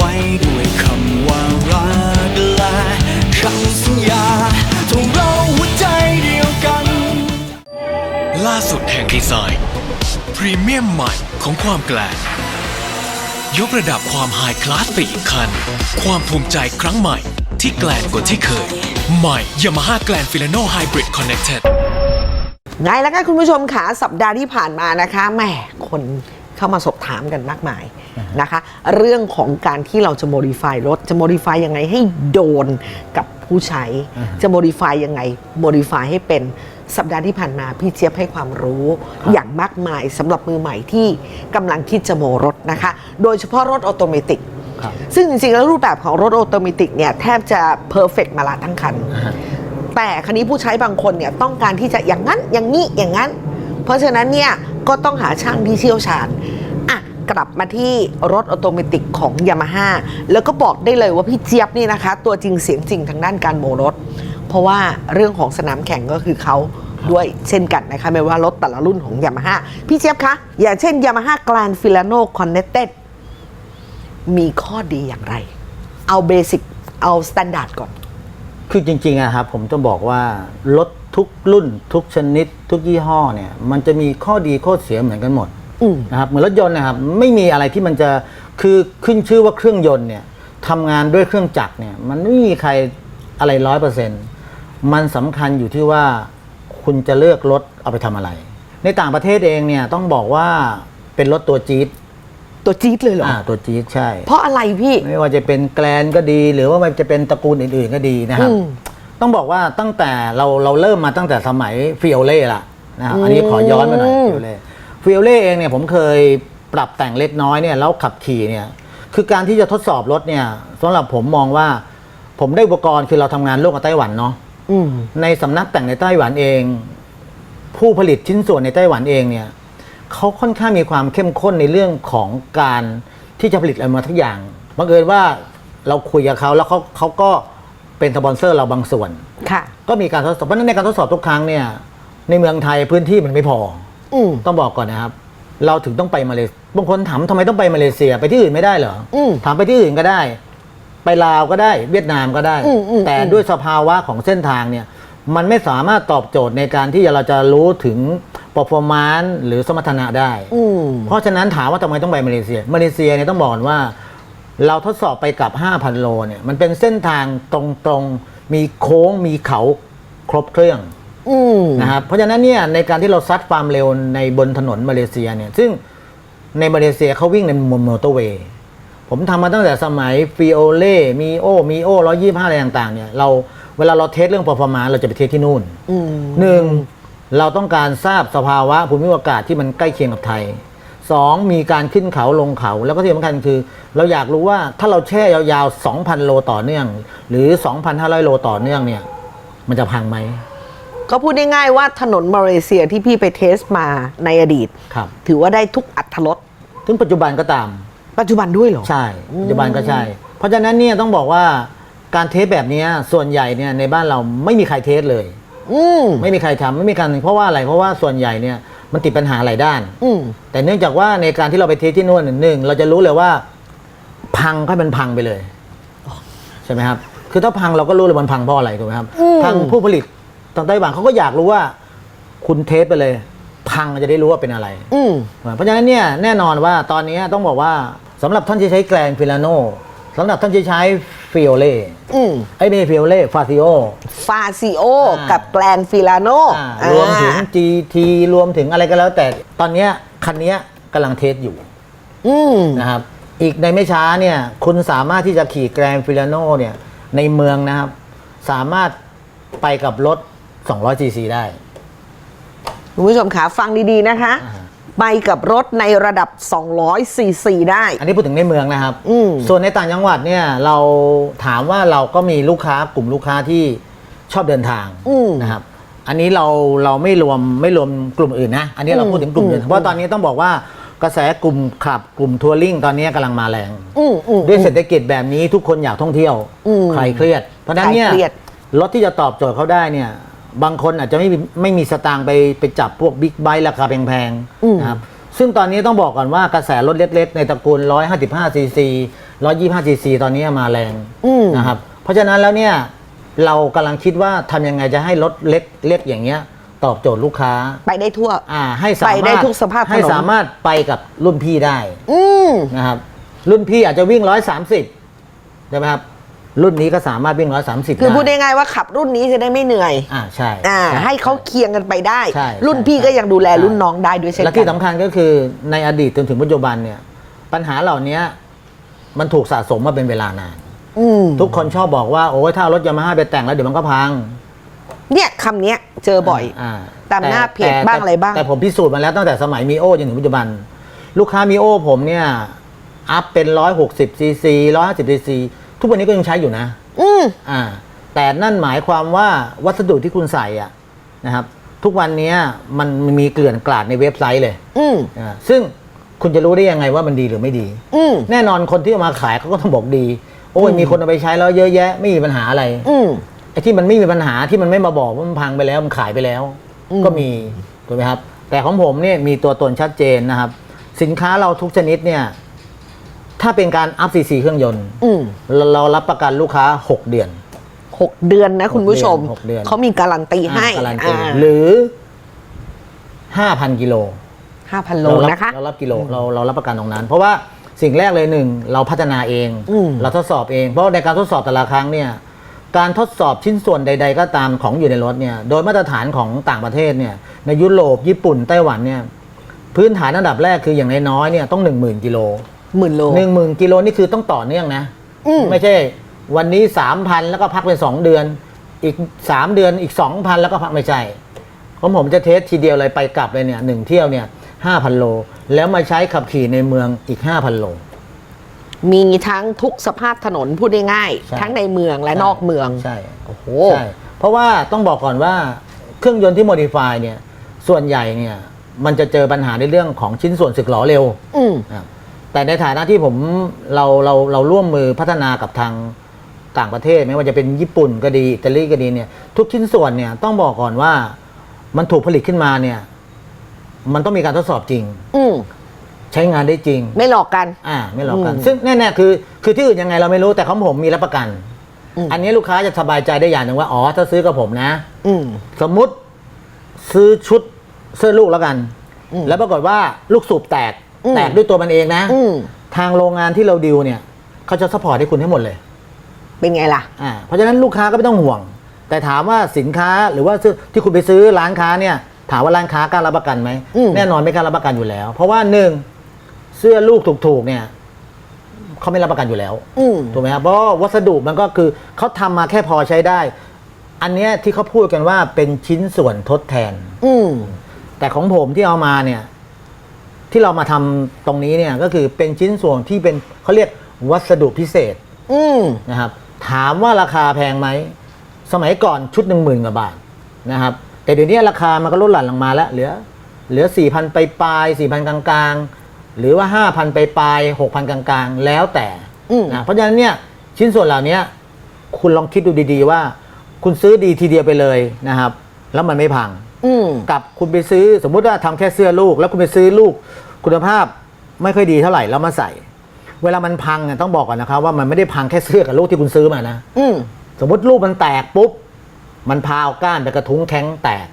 ไว้ด้วยคำว่ารักและคำสัญญาทงเราหัวใจเดียวกัน ล่าสุดแห่งดีไซน์พรีเมียมใหม่ของความแกลนยกระดับความไฮคลาสไปอีกขั้นความภูมิใจครั้งใหม่ที่แกลนกว่าที่เคย ใหม่ Yamaha Grand Filano Hybrid Connected ไงแล้วกันคุณผู้ชมขาสัปดาห์ที่ผ่านมานะคะแหมคน เข้ามาสอบถามกันมากมายนะคะ เรื่องของการที่เราจะ modify รถ จะ modify ยังไงให้โดนกับผู้ใช้ จะ modify ยังไง modify ให้เป็นสัปดาห์ที่ผ่านมาพี่เจี๊ยบให้ความรู้อย่างมากมายสำหรับมือใหม่ที่กำลังคิดจะโมรถนะคะ โดยเฉพาะรถออโตเมติกครับซึ่งจริงๆ แล้วรูปแบบของรถออโตเมติกเนี่ยแทบจะเพอร์เฟกมาละทั้งคัน แต่คันนี้ผู้ใช้บางคนเนี่ยต้องการที่จะอย่างนั้นอย่างนี้อย่างนั้น เพราะฉะนั้นเนี่ยก็ต้องหาช่างที่เชี่ยวชาญอะ กลับมาที่รถออโตเมติกของยามาฮ่าแล้วก็บอกได้เลยว่าพี่เจี๊ยบนี่นะคะ ตัวจริงเสียงจริงทางด้านการโมรถ เพราะว่าเรื่องของสนามแข่งก็คือเขาด้วยเช่นกันนะคะไม่ว่ารถแต่ละรุ่นของยามาฮ่าพี่เจี๊ยบคะ อย่างเช่นยามาฮ่า Grand Filano Connected มีข้อดีอย่างไร เอาเบสิกเอาสแตนดาร์ดก่อน คือจริงๆอะครับผมต้องบอกว่ารถทุกรุ่น ทุกชนิด ทุกยี่ห้อเนี่ย มันจะมีข้อดีข้อเสียเหมือนกันหมด นะครับเหมือนรถยนต์นะครับไม่มีอะไรที่มันจะคือขึ้นชื่อว่าเครื่องยนต์เนี่ยทำงานด้วยเครื่องจักรเนี่ย มันไม่มีใครอะไรร้อยเปอร์เซ็นต์มันสำคัญอยู่ที่ว่าคุณจะเลือกรถเอาไปทำอะไร ในต่างประเทศเองเนี่ยต้องบอกว่าเป็นรถตัวจี๊ดตัวจี๊ดเลยเหรออ่าตัวจี๊ดใช่ เพราะอะไรพี่ ไม่ว่าจะเป็นแกลนก็ดี หรือว่ามันจะเป็นตระกูลอื่นๆก็ดีนะครับอืมต้องบอกว่าตั้งแต่เราเราเริ่มมาตั้งแต่สมัยฟิโอเล่ละนะครับอันนี้ขอย้อนมาหน่อยฟิโอเล่ ฟิโอเล่เองเนี่ยผมเคยปรับแต่งเล็กน้อยเนี่ยแล้วขับขี่เนี่ยคือการที่จะทดสอบรถเนี่ยสำหรับผมมองว่าผมได้อุปกรณ์คือเราทำงานร่วมกับไต้หวันเนาะอืมในสำนักแต่งในไต้หวันเอง ผู้ผลิตชิ้นส่วนในไต้หวันเองเนี่ยเขาค่อนข้างมีความเข้มข้นในเรื่องของการที่จะผลิตอะไรมาทุกอย่างบังเอิญว่าเราคุยกับเขาแล้วเขาเขาก็เป็นสปอนเซอร์เราบางส่วน ค่ะ ก็มีการทดสอบ เพราะฉะนั้นในการทดสอบทุกครั้งเนี่ย ในเมืองไทยพื้นที่มันไม่พอ อืม ต้องบอกก่อนนะครับ เราถึงต้องไปมาเลเซียบางคนถามทำไมต้องไปมาเลเซียไปที่อื่นไม่ได้เหรออมถามไปที่อื่นก็ได้ ไปลาวก็ได้ เวียดนามก็ได้ อืมอืมแต่อืม ด้วยสภาวะของเส้นทางเนี่ย มันไม่สามารถตอบโจทย์ในการที่เราจะรู้ถึง performance หรือสมรรถนะได้ อืม เพราะฉะนั้นถามว่าทำไมต้องไปมาเลเซีย มาเลเซียเนี่ยต้องบอกก่อนว่า เราทดสอบไปกับ 5,000 โลเนี่ยมันเป็นเส้นทางตรงๆ มีโค้งมีเขาครบเครื่องอืม นะครับเพราะฉะนั้นเนี่ยในการที่เราซัดความเร็วในบนถนนมาเลเซียเนี่ยซึ่งในมาเลเซียเขาวิ่งในมอเตอร์เวย์ผมทำมาตั้งแต่สมัยฟิโอเล่มีโอมีโอร้อยี่ห้าอะไรต่างๆเนี่ยเราเวลาเราเทสเรื่อง performance เราจะไปเทสที่นู่นอืมหนึ่งเราต้องการทราบสภาวะภูมิอากาศที่มันใกล้เคียงกับไทยสองมีการขึ้นเขาลงเขา แล้วก็ที่สำคัญคือ เราอยากรู้ว่าถ้าเราแช่ยาวๆ 2,000 โลต่อเนื่อง หรือ 2,500 โลต่อเนื่องเนี่ย มันจะพังไหม ก็พูดง่ายๆว่าถนนมาเลเซียที่พี่ไปเทสมาในอดีต ครับ ถือว่าได้ทุกอัตรสถึงปัจจุบันก็ตาม ปัจจุบันด้วยเหรอ ใช่ ปัจจุบันก็ใช่ เพราะฉะนั้นเนี่ยต้องบอกว่าการเทสแบบเนี้ยส่วนใหญ่เนี่ยในบ้านเราไม่มีใครเทสเลย อืมไม่มีใครทำไม่มีการเพราะว่าอะไรเพราะว่าส่วนใหญ่เนี่ยมันติดปัญหาหลายด้าน อืมแต่เนื่องจากว่าในการที่เราไปเทสที่นู่นหนึ่งเราจะรู้เลยว่า พังก็มันพังไปเลย ใช่ไหมครับ คือถ้าพังเราก็รู้เลยมันพังเพราะอะไรถูกไหมครับอืมทางผู้ผลิต ทางไต้หวันเขาก็อยากรู้ว่าคุณเทสไปเลย พังจะได้รู้ว่าเป็นอะไร อืมเพราะฉะนั้นเนี่ยแน่นอนว่าตอนนี้ต้องบอกว่าสำหรับท่านที่ใช้แกลนฟิลาโนสำหรับท่านที่ใช้ฟิโอเล่อืมไอ้ยไม่ใช่ฟิโอเล่ฟาซิโอ ฟาซิโออ่ากับแกลนฟิลาโนรวมถึง GT รวมถึงอะไรก็แล้ว แต่ตอนเนี้ยคันเนี้ยกำลังเทสอยู่อืมนะครับ อีกในไม่ช้าเนี่ย คุณสามารถที่จะขี่แกรนฟิลาโนเนี่ย ในเมืองนะครับ สามารถไปกับรถ 200 cc ได้ คุณผู้ชมขาฟังดีๆนะคะ อ่าไปกับรถในระดับ 200 ซีซีได้ อันนี้พูดถึงในเมืองนะครับ อืม ส่วนในต่างจังหวัดเนี่ยเราถามว่าเราก็มีลูกค้ากลุ่มลูกค้าที่ชอบเดินทางอืม นะครับ อันนี้เราเราไม่รวมไม่รวมกลุ่มอื่นนะ อันนี้เราพูดถึงกลุ่มอื่นอืมเพราะตอนนี้ต้องบอกว่ากระแสกลุ่มขับกลุ่มทัวริงตอนนี้กำลังมาแรง อืมอืม ด้วยเศรษฐกิจแบบนี้ทุกคนอยากท่องเที่ยวอืมใครเครียด เพราะฉะนั้นเนี่ยคลายเครียด รถที่จะตอบโจทย์เขาได้เนี่ย บางคนอาจจะไม่มีไม่มีสตางค์ไปไปจับพวกบิ๊กไบค์ราคาแพงอืม ๆนะครับซึ่งตอนนี้ต้องบอกก่อนว่ากระแสรถเล็กๆ ในตระกูล 155 ซีซี 125 cc ตอนนี้มาแรงอืม นะครับเพราะฉะนั้นแล้วเนี่ยเรากำลังคิดว่าทำยังไงจะให้รถเล็กเล็กอย่างเงี้ยตอบโจทย์ลูกค้าไปได้ทั่ว อ่าให้สามารถไปได้ทุกสภาพถนน ให้สามารถไปกับรุ่นพี่ได้ อืม นะครับรุ่นพี่อาจจะวิ่ง130ใช่ไหมครับ รุ่นนี้ก็สามารถวิ่ง130คือพูดได้ง่ายๆว่าขับรุ่นนี้จะได้ไม่เหนื่อย อ่าใช่อ่าช่ให้เขาเคียงกันไปได้ใช่รุ่นใช่พี่ก็ยังดูแลใช่รุ่นน้องได้ด้วยเช่นและกัที่สำคัญก็คือในอดีตจนถึงปัจจุบันเนี่ย ปัญหาเหล่านี้มันถูกสะสมมาเป็นเวลานานอืมทุกคนชอบบอกว่าโอ้ยถ้าเอารถยามาฮ่าไปแต่งแล้วเดี๋ยวมันก็พัง เนี่ยคำเนี้ยเจอบ่อยอ่าตามหน้าเพจแต่บ้างอะไรบ้าง แต่ผมพิสูจน์มาแล้วตั้งแต่สมัยมีโอจนถึงปัจจุบัน ลูกค้ามีโอผมเนี่ยอัพเป็น160ซีซี150ซีซี ทุกวันนี้ก็ยังใช้อยู่นะ อืมอ่า แต่นั่นหมายความว่าวัสดุที่คุณใส่อะนะครับ ทุกวันนี้มันมีเกลื่อนกลาดในเว็บไซต์เลยอืมอ่าซึ่งคุณจะรู้ได้ยังไงว่ามันดีหรือไม่ดี อืมแน่นอนคนที่เอามาขายเขาก็ต้องบอกดี โอ้ยมีคนเอาไปใช้แล้วเยอะแยะ ไม่มีปัญหาอะไรอืม ไอ้ที่มันไม่มีปัญหาที่มันไม่มาบอกว่ามันพังไปแล้วมันขายไปแล้ว อืม ก็มีถูกไหมครับ แต่ของผมเนี่ยมีตัวตนชัดเจนนะครับ สินค้าเราทุกชนิดเนี่ย ถ้าเป็นการอัพซีซีเครื่องยนต์อืมเราเรารับประกันลูกค้า 6 เดือน หกเดือนนะคุณผู้ชม หกเดือน เขามีการันตีให้อ่าการันตีอ่าหรือ 5,000 กิโล ห้าพันโลเรารับนะคะ เรารับกิโลเราเรารับประกันตรงนั้น เพราะว่าสิ่งแรกเลยหนึ่งเราพัฒนาเอง อืม เราทดสอบเอง เพราะในการทดสอบแต่ละครั้งเนี่ยการทดสอบชิ้นส่วนใด ๆ ก็ตามของอยู่ในรถเนี่ยโดยมาตรฐานของต่างประเทศเนี่ยในยุโรปญี่ปุ่นไต้หวันเนี่ยพื้นฐานอันดับแรกคืออย่างน้อยๆเนี่ยต้อง 1 0,000 กิโล หมื่นโล หนึ่งหมื่นกิโลนี่คือต้องต่อเนื่องนะ อืม ไม่ใช่ วันนี้3,000แล้วก็พักเป็น2เดือน อีก3เดือนอีก2,000แล้วก็พักไม่ใช่ของผมจะเทสทีเดียวเลยไปกลับเลยเนี่ยหนึ่งเที่ยวเนี่ย5,000โล แล้วมาใช้ขับขี่ในเมืองอีก5,000โล มีทั้งทุกสภาพถนนพูดได้ง่ายใช่ทั้งในเมืองและนอกเมือง ใช่ โอ้โห ใช่เพราะว่าต้องบอกก่อนว่าเครื่องยนต์ที่โมดิฟายเนี่ย ส่วนใหญ่เนี่ย มันจะเจอปัญหาในเรื่องของชิ้นส่วนสึกหรอเร็วอืมนะครับ แต่ในฐานะที่ผมเราเราเราร่วมมือพัฒนากับทางต่างประเทศ ไม่ว่าจะเป็นญี่ปุ่นก็ดีอิตาลีก็ดีเนี่ย ทุกชิ้นส่วนเนี่ยต้องบอกก่อนว่ามันถูกผลิตขึ้นมาเนี่ย มันต้องมีการทดสอบจริง อืมใช้งานได้จริง ไม่หลอกกัน อ่า ไม่หลอกกันอืมซึ่งแน่ๆคือ คือที่อื่นยังไงเราไม่รู้แต่ของผมมีรับประกันอืมอันนี้ลูกค้าจะสบายใจได้อย่างหนึ่งว่า อ๋อ ถ้าซื้อกับผมนะ อืมสมมุติซื้อชุดเสื้อลูกแล้วกันอืมแล้วปรากฏว่าลูกสูบแตกอืม แตกด้วยตัวมันเองนะ อืมทางโรงงานที่เราดิวเนี่ย เขาจะสปอร์ตให้คุณให้หมดเลย เป็นไงล่ะ อ่าเพราะฉะนั้นลูกค้าก็ไม่ต้องห่วง แต่ถามว่าสินค้าหรือว่าซื้อที่คุณไปซื้อร้านค้าเนี่ย ถามว่าร้านค้ากล้ารับประกันไหมอืม แน่นอนไม่กล้ารับประกันอยู่แล้ว เพราะว่าหนึ่งเสื้อลูกถูกๆเนี่ยเขาไม่รับประกันอยู่แล้ว อืม ถูกไหมครับเพราะว่าวัสดุมันก็คือเขาทำมาแค่พอใช้ได้ อันเนี้ยที่เขาพูดกันว่าเป็นชิ้นส่วนทดแทน อืม แต่ของผมที่เอามาเนี่ย ที่เรามาทำตรงนี้เนี่ยก็คือเป็นชิ้นส่วนที่เป็นเขาเรียกวัสดุพิเศษอืม นะครับถามว่าราคาแพงไหม สมัยก่อนชุดหนึ่งหมื่นกว่าบาทนะครับแต่เดี๋ยวนี้ราคามันก็ลดหลั่นลงมาแล้วเหลือเหลือสี่พันไปปลายสี่พันกลางๆ หรือว่าห้าพันไปปลายหกพันกลางๆ แล้วแต่อืม นะเพราะฉะนั้นเนี่ยชิ้นส่วนเหล่านี้คุณลองคิดดูดีๆว่า คุณซื้อดีทีเดียวไปเลยนะครับ แล้วมันไม่พัง อืม กับคุณไปซื้อสมมุติว่าทำแค่เสื้อลูก แล้วคุณไปซื้อลูกคุณภาพไม่ค่อยดีเท่าไหร่แล้วมาใส่ เวลามันพังเนี่ยต้องบอกก่อนนะครับว่ามันไม่ได้พังแค่เสื้อกับลูกที่คุณซื้อมานะ อืม สมมติลูกมันแตกปุ๊บ มันพาเอาก้านไปกระทุ้งแข้งแตก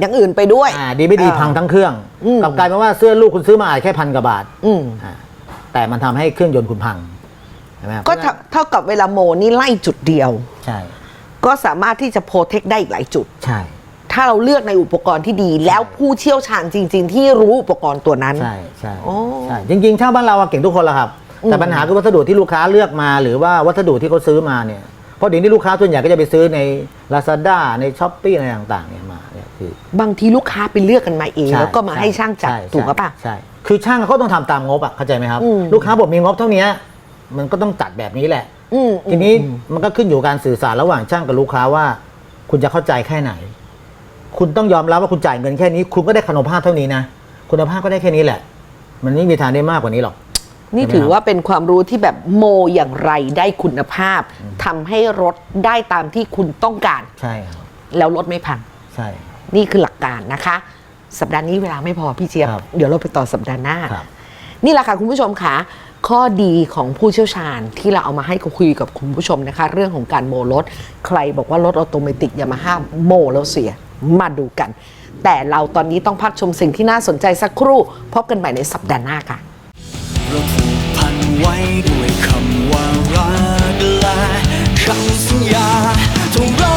อย่างอื่นไปด้วย อ่าดีไม่ดีอ่าพังทั้งเครื่องอืม กลับกลายเป็นว่าเสื้อลูกคุณซื้อมาอาจแค่พันกว่าบาทอืม อ่าแต่มันทำให้เครื่องยนต์คุณพังใช่ไหมครับก็เท่าเท่ากับเวลาโมนี่ไล่จุดเดียว ใช่ ก็สามารถที่จะโปรเทคได้อีกหลายจุด ใช่ ถ้าเราเลือกในอุปกรณ์ที่ดี แล้วผู้เชี่ยวชาญจริง ๆ ที่รู้อุปกรณ์ตัวนั้น ใช่ใช่โอ้ใช่จริงๆช่างบ้านเราอะเก่งทุกคนแหละครับ แต่อืมปัญหาคือวัสดุที่ลูกค้าเลือกมา หรือว่าวัสดุที่เขาซื้อมาเนี่ยเพราะเดี๋ยวนี้ลูกค้าส่วนใหญ่ก็จะไปซื้อใน Lazada ในช้อปปี้อะไรต่างๆเนี่ยมาเนี่ยคือบางทีลูกค้าไปเลือกกันมาเองใช่แล้วก็มาให้ช่างจัดใถูกปะ ใช่คือช่างเขาต้องทำตามงบอะเข้าใจไหมครับ อืม ลูกค้าบอกมีงบเท่านี้มันก็ต้องจัดแบบนี้แหละ อืม ทีนี้มันก็ขึ้นอยู่กับการสื่อสารระหว่างช่างกับลูกค้าว่า คุณจะเข้าใจแค่ไหน คุณต้องยอมรับว่าคุณจ่ายเงินแค่นี้ คุณก็ได้คุณภาพเท่านี้นะ คุณภาพก็ได้แค่นี้แหละ มันไม่มีทางได้มากกว่านี้หรอกนี่ใช่ไหมถือครับว่าเป็นความรู้ที่แบบโมอย่างไรได้คุณภาพทำให้รถได้ตามที่คุณต้องการ ใช่ครับแล้วรถไม่พังใช่ นี่คือหลักการนะคะ สัปดาห์นี้เวลาไม่พอพี่เจี๊ยบครับเดี๋ยวเราไปต่อสัปดาห์หน้าครับนี่แหละค่ะคุณผู้ชมค่ะข้อดีของผู้เชี่ยวชาญที่เราเอามาให้คุยกับคุณผู้ชมนะคะ เรื่องของการโมรถ ใครบอกว่ารถออโตเมติกยามาฮ่าโมแล้วเสีย มาดูกัน แต่เราตอนนี้ต้องพักชมสิ่งที่น่าสนใจสักครู่ พบกันใหม่ในสัปดาห์หน้าค่ะคำว่ารักและคำสัญญาทงเรา